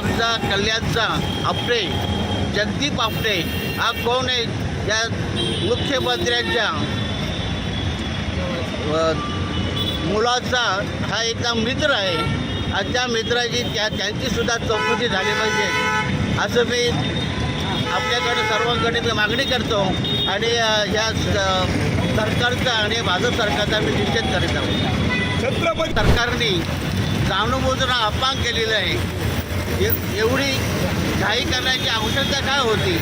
आमचा कल्याणचा आपटे जगदीप आपटे हा कोण आहे? या मुख्यमंत्र्यांच्या मुलाचा हा एकदा मित्र आहे. आणि त्या मित्राची त्या त्यांची सुद्धा चौकशी झाली पाहिजे. असं मी आपल्याकडे सर्वांकडे मी मागणी करतो. आणि या सरकारचा आणि भाजप सरकारचा मी निषेध करीत आहोत. छत्रपती सरकारने जाणूनबुजून अपमान केलेलं आहे. एवढी घाई करण्याची आवश्यकता काय होती?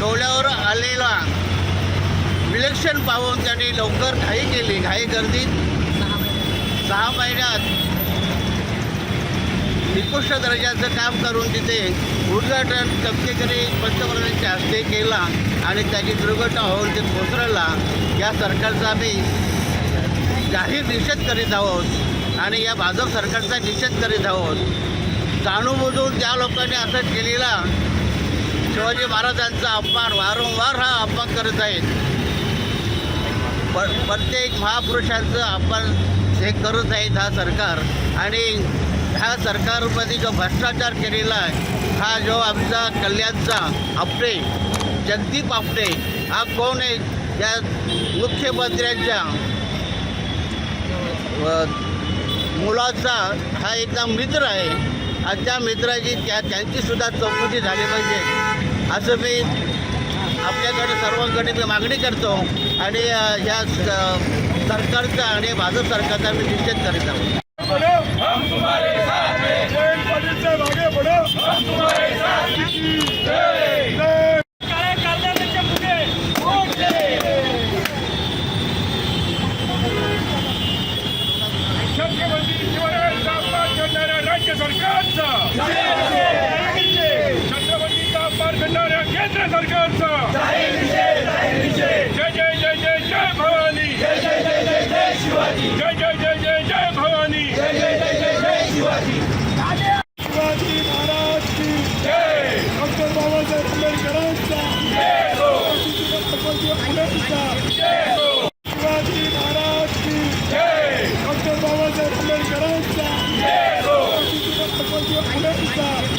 डोळ्यावर आलेला विलक्षण पाहून त्यांनी लवकर घाई केली. घाई गर्दीत सहा महिन्यात निकृष्ट दर्जाचं काम करून तिथे उद्घाटन कमसेकरी पंतप्रधानांच्या हस्ते केला आणि त्याची दुर्घटना होऊन ते कोसळला. या सरकारचा आम्ही जाहीर निषेध करीत आहोत. आणि या भाजप सरकारचा निषेध करीत आहोत. जाणूनबुजून त्या लोकांनी असं केलेला शिवाजी महाराजांचा अपमान वारंवार हा अपमान करत आहेत. प प्रत्येक महापुरुषांचं अपमान हे करत आहेत हा सरकार. आणि ह्या सरकारमध्ये जो भ्रष्टाचार केलेला आहे हा जो आमचा कल्याणचा आपटे जगदीप आपटे हा कोण आहे? या मुख्यमंत्र्यांच्या मुलाचा हा एकदा मित्र आहे. आणि त्या मित्राची त्या त्यांचीसुद्धा चौकशी झाली पाहिजे. असं मी आपल्याकडे सर्वांकडे मी मागणी करतो. आणि ह्या सरकारचा आणि भाजप सरकारचा मी निषेध करीत आहोत. राज्य सरकारचा. छत्रपतीचा पार करणाऱ्या केंद्र सरकारचा. जय जय जय जय जय भवानी. जय जय जय जय जय जय भवानी. शिवाजी महाराज की जय. डॉक्टर बाबासाहेब आंबेडकरांचा. हो. Politiker